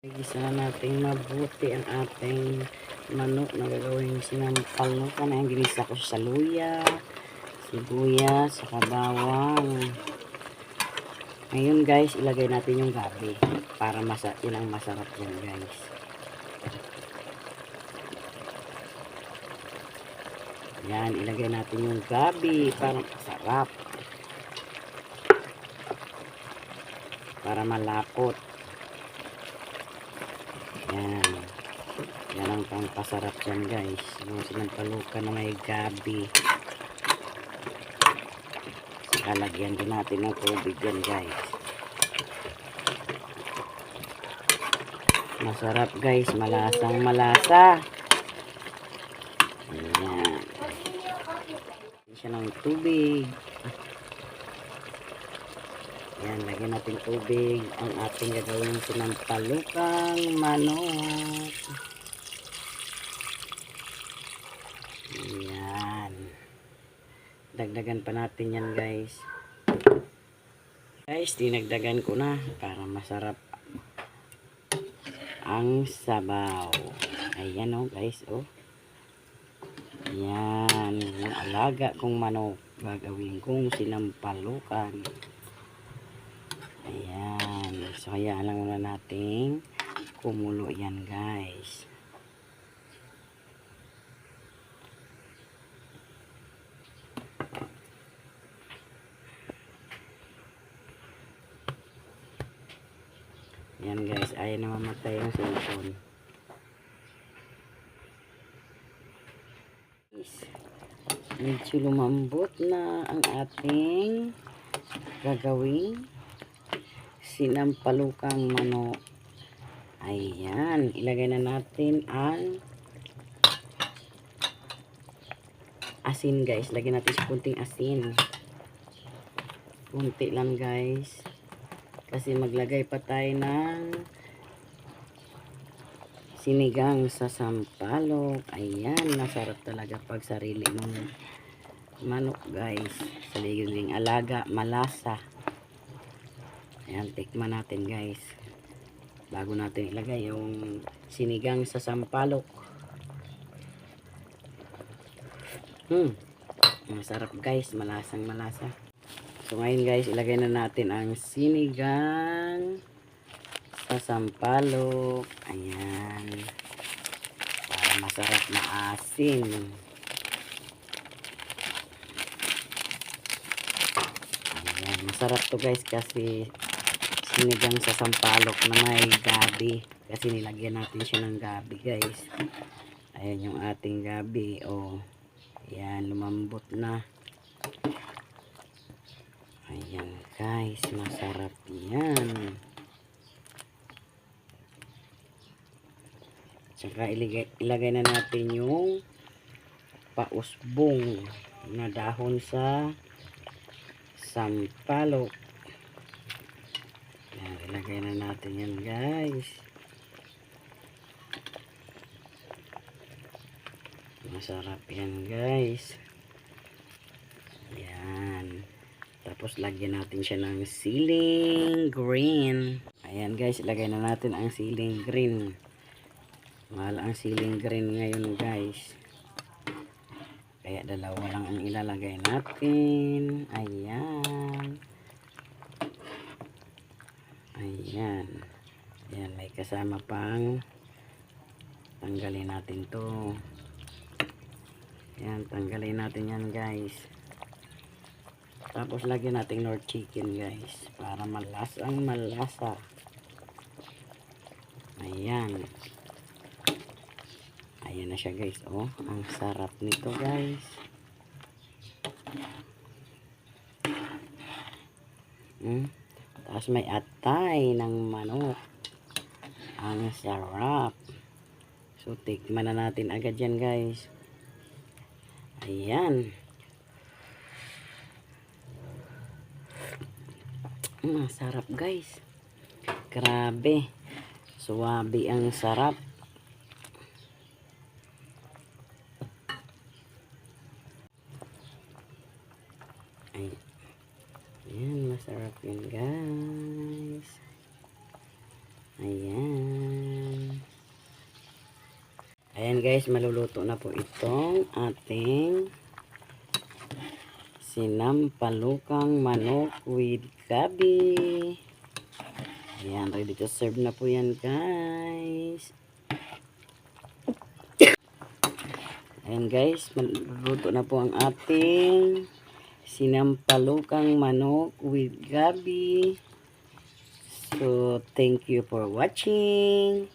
Igisa na natin mabuti ang ating manok na gagawin sinampal no ka na yung ginisa ko sa luya, sibuyas, saka bawang. Ngayon guys, ilagay natin yung gabi para masa yun ang masarap yan guys. Yan, ilagay natin yung gabi para masarap. Para malapot. Yan. Yan ang pampasarap dyan guys. Yung sinampalukan na may gabi. Saka lagyan din natin ng tubig yan guys. Masarap guys. Malasang malasa. Ayan. Lagyan siya ng tubig. Yan, lagyan natin tubig ang ating gagawin sinampalukang manok. Yan. Dagdagan pa natin yan guys. Guys, dinagdagan ko na para masarap ang sabaw. Ayan oh guys oh. Yan, yung alaga kong manok gagawin kong sinampalukan. Ayan. So, hayaan lang muna natin kumulo yan, guys. Yan, guys. Ayaw na mamatay yung. Guys, Medyo lumambot na ang ating gagawin sinampalukang manok. Ayan, ilagay na natin ang asin guys. Lagyan natin sa kunting asin. Kunti lang guys. Kasi maglagay pa tayo ng sinigang sa sampalok. Ayan, masarap talaga pag sarili ng manok guys. Saligang alaga, malasa. Ayan, tikman natin guys. Bago natin ilagay yung sinigang sa sampalok. Hmm. Masarap guys. Malasang malasa. So ngayon guys, ilagay na natin ang sinigang sa sampalok. Ayan. Para masarap na asin. Ayan. Masarap to guys kasi sinigang sa sampalok na may gabi. Kasi nilagyan natin siya ng gabi guys. Ayan yung ating gabi. O, oh, ayan, lumambot na. Ayan guys, masarap yan. Tsaka ilagay, ilagay na natin yung pausbong na dahon sa sampalok. Yan, ilagay na natin yan guys. Masarap yan guys. Yan. Tapos lagyan natin siya ng ceiling green. Ayan guys, ilagay na natin ang ceiling green. Mahal ang ceiling green ngayon guys. Kaya dalawa lang ang ilalagay natin. Ayan. Ayan. Ayan, may kasama pang tanggalin natin to. Ayan, tanggalin natin yan guys. Tapos lagyan natin nor chicken guys. Para malasang malasa. Ayan. Ayan na siya guys. Oh, ang sarap nito guys. Hmm. Tapos may atay ng manok. Ang sarap. So, tikman na natin agad yan guys. Ayan. Mm, sarap guys. Grabe. Suwabe ang sarap. Ayan, masarap yun guys. Ayan. Ayan guys, maluluto na po itong ating sinampalukang manok with gabi. Ayan, ready to serve na po yan guys. Ayan guys, maluluto na po ang ating sinampalukang manok with gabi. So, thank you for watching.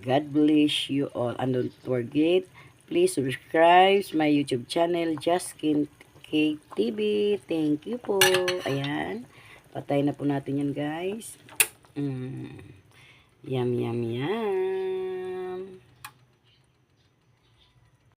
God bless you all. And don't forget, please subscribe my YouTube channel, Justin K TV. Thank you po. Ayan. Patay na po natin yan, guys. Mm. Yum, yum, yum.